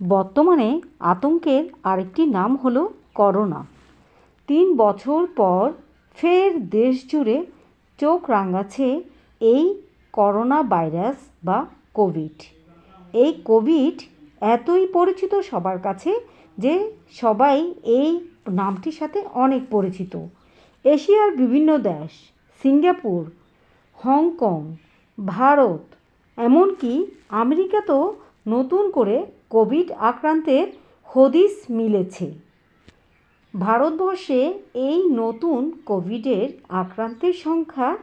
বর্তমানে আতঙ্কের আরেকটি নাম হলো করোনা। তিন বছর পর ফের দেশ জুড়ে চোখ রাঙাচ্ছে এই করোনা ভাইরাস বা কোভিড। এই কোভিড এতই পরিচিত সবার কাছে যে সবাই এই নামটির সাথে অনেক পরিচিত। এশিয়ার বিভিন্ন দেশ, সিঙ্গাপুর, হংকং, ভারত, এমনকি আমেরিকাতেও নতুন করে কোভিড আক্রান্তের হদিস মিলেছে। ভারতবর্ষে এই নতুন কোভিডের আক্রান্তের সংখ্যা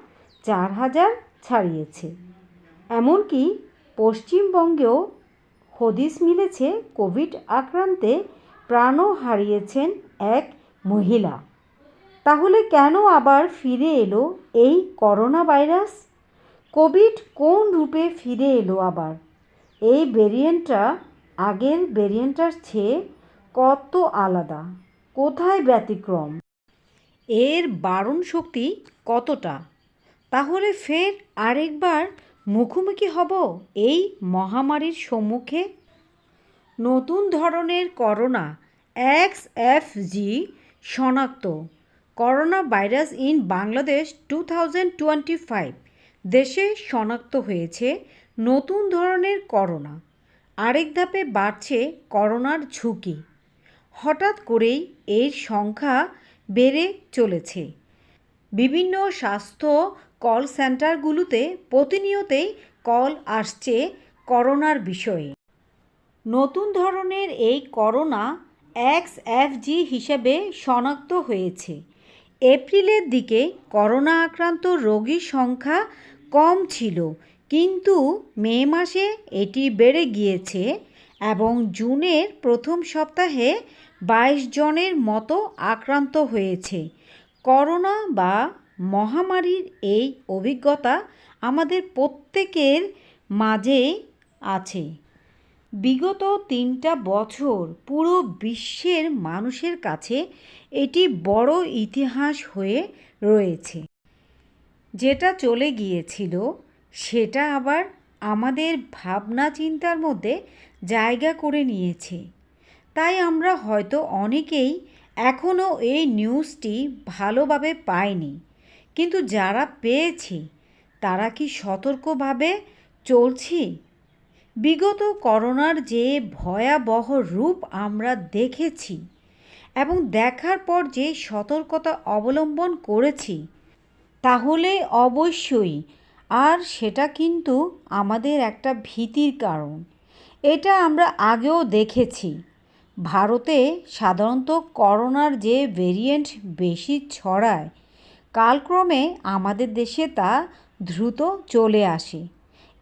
চার হাজার ছাড়িয়েছে। এমনকি পশ্চিমবঙ্গেও হদিস মিলেছে কোভিড আক্রান্তে প্রাণও হারিয়েছেন এক মহিলা। তাহলে কেন আবার ফিরে এলো এই করোনা ভাইরাস? কোভিড কোন রূপে ফিরে এলো আবার? এই ভেরিয়েন্টটা আগের ভেরিয়েন্টটার চেয়ে কত আলাদা? কোথায় ব্যতিক্রম? এর বারণ শক্তি কতটা? তাহলে ফের আরেকবার মুখোমুখি হব এই মহামারীর সম্মুখে? নতুন ধরনের করোনা এক্স এফ জি শনাক্ত। Corona virus in Bangladesh two thousand twenty five দেশে শনাক্ত হয়েছে নতুন ধরনের করোনা। আরেক ধাপে বাড়ছে করোনার ঝুঁকি। হঠাৎ করেই এর সংখ্যা বেড়ে চলেছে। বিভিন্ন স্বাস্থ্য কল সেন্টারগুলোতে প্রতিনিয়তেই কল আসছে করোনার বিষয়ে। নতুন ধরনের এই করোনা এক্স এফ জি হিসেবে শনাক্ত হয়েছে। এপ্রিলের দিকে করোনা আক্রান্ত রোগীর সংখ্যা কম ছিল কিন্তু মে মাসে এটি বেড়ে গিয়েছে এবং জুনের প্রথম সপ্তাহে বাইশ জনের মতো আক্রান্ত হয়েছে। করোনা বা মহামারীর এই অভিজ্ঞতা আমাদের প্রত্যেকের মাঝে আছে। বিগত তিনটা বছর পুরো বিশ্বের মানুষের কাছে এটি বড় ইতিহাস হয়ে রয়েছে। যেটা চলে গিয়েছিল সেটা আবার আমাদের ভাবনা চিন্তার মধ্যে জায়গা করে নিয়েছে। তাই আমরা হয়তো অনেকেই এখনও এই নিউজটি ভালোভাবে পাইনি। কিন্তু যারা পেয়েছি, তারা কি সতর্কভাবে চলছি? বিগত করোনার যে ভয়াবহ রূপ আমরা দেখেছি এবং দেখার পর যে সতর্কতা অবলম্বন করেছি, তাহলে অবশ্যই আর সেটা কিন্তু আমাদের একটা ভীতির কারণ। এটা আমরা আগেও দেখেছি। ভারতে সাধারণত করোনার যে ভেরিয়েন্ট বেশি ছড়ায়, কালক্রমে আমাদের দেশে তা দ্রুত চলে আসে।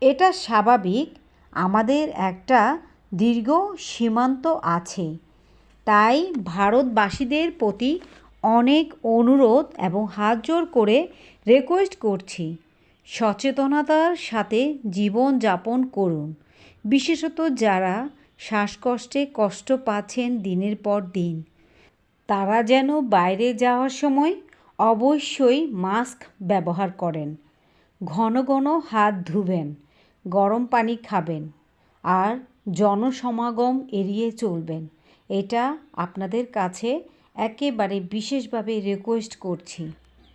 এটা স্বাভাবিক, আমাদের একটা দীর্ঘ সীমান্ত আছে। তাই ভারতবাসীদের প্রতি অনেক অনুরোধ এবং হাত জোর করে রিকোয়েস্ট করছি। সচেতনতার সাথে জীবন যাপন করুন। বিশেষত যারা শ্বাসকষ্টে কষ্ট পাচ্ছেন দিনের পর দিন, তারা যেন বাইরে যাওয়ার সময় অবশ্যই মাস্ক ব্যবহার করেন। ঘন ঘন হাত ধুবেন, গরম পানি খাবেন আর জনসমাগম এড়িয়ে চলবেন। এটা আপনাদের কাছে একেবারে বিশেষভাবে রিকোয়েস্ট করছি।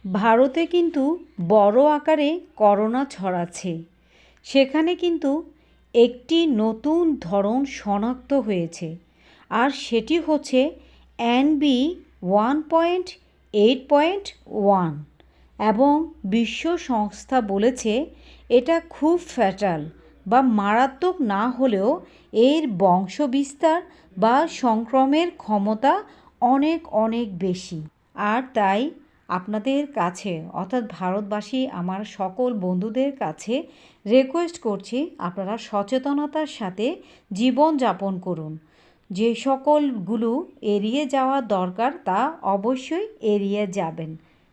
ভারতে কিন্তু বড় আকারে করোনা ছড়াচ্ছে। সেখানে কিন্তু একটি নতুন ধরন শনাক্ত হয়েছে, আর সেটি হচ্ছে N B one point eight point one এবং বিশ্ব সংস্থা বলেছে এটা খুব ফ্যাটাল বা মারাত্মক না হলেও এর বংশবিস্তার বা সংক্রমের ক্ষমতা অনেক অনেক বেশি। আর তাই আপনাদের কাছে, অর্থাৎ ভারতবাসী আমার সকল বন্ধুদের কাছে রিকোয়েস্ট করছি আপনারা সচেতনতার সাথে জীবন যাপন করুন। যে সকলগুলো এড়িয়ে যাওয়া দরকার তা অবশ্যই এড়িয়ে যাবেন।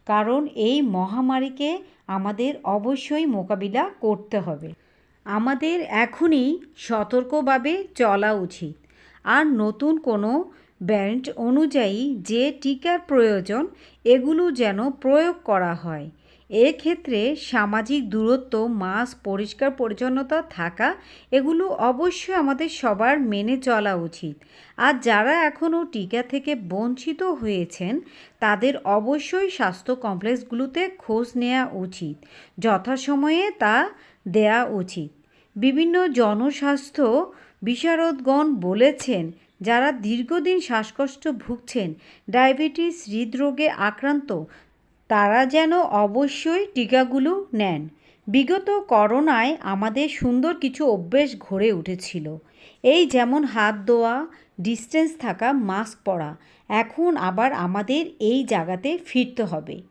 কারণ এই মহামারীকে আমাদের অবশ্যই মোকাবিলা করতে হবে। আমাদের এখনই সতর্কভাবে চলা উচিত। আর নতুন কোনো ব্যান্ড অনুযায়ী যে টিকার প্রয়োজন, এগুলো যেন প্রয়োগ করা হয়। এক্ষেত্রে সামাজিক দূরত্ব, মাস্ক, পরিষ্কার পরিচ্ছন্নতা থাকা, এগুলো অবশ্যই আমাদের সবার মেনে চলা উচিত। আর যারা এখনও টিকা থেকে বঞ্চিত হয়েছেন, তাদের অবশ্যই স্বাস্থ্য কমপ্লেক্সগুলোতে খোঁজ নেওয়া উচিত। যথাসময়ে তা দেয়া উচিত। বিভিন্ন জনস্বাস্থ্য বিশারদগণ বলেছেন যারা দীর্ঘদিন শ্বাসকষ্ট ভুগছেন, ডায়াবেটিস, হৃদরোগে আক্রান্ত, তারা যেন অবশ্যই টিকাগুলো নেন। বিগত করোনায় আমাদের সুন্দর কিছু অভ্যেস গড়ে উঠেছিল। এই যেমন হাত ধোয়া, ডিস্টেন্স থাকা, মাস্ক পরা, এখন আবার আমাদের এই জায়গাতে ফিরতে হবে।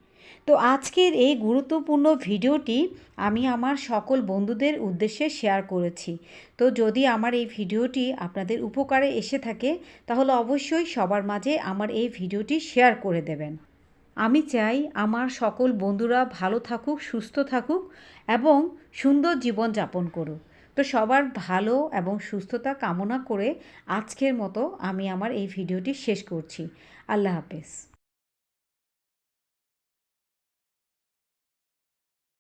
তো আজকের এই গুরুত্বপূর্ণ ভিডিওটি আমি আমার সকল বন্ধুদের উদ্দেশ্যে শেয়ার করেছি। তো যদি আমার এই ভিডিওটি আপনাদের উপকারে এসে থাকে, তাহলে অবশ্যই সবার মাঝে আমার এই ভিডিওটি শেয়ার করে দেবেন। আমি চাই আমার সকল বন্ধুরা ভালো থাকুক, সুস্থ থাকুক এবং সুন্দর জীবন যাপন করুক। তো সবার ভালো এবং সুস্থতা কামনা করে আজকের মতো আমি আমার এই ভিডিওটি শেষ করছি। আল্লাহ হাফেজ।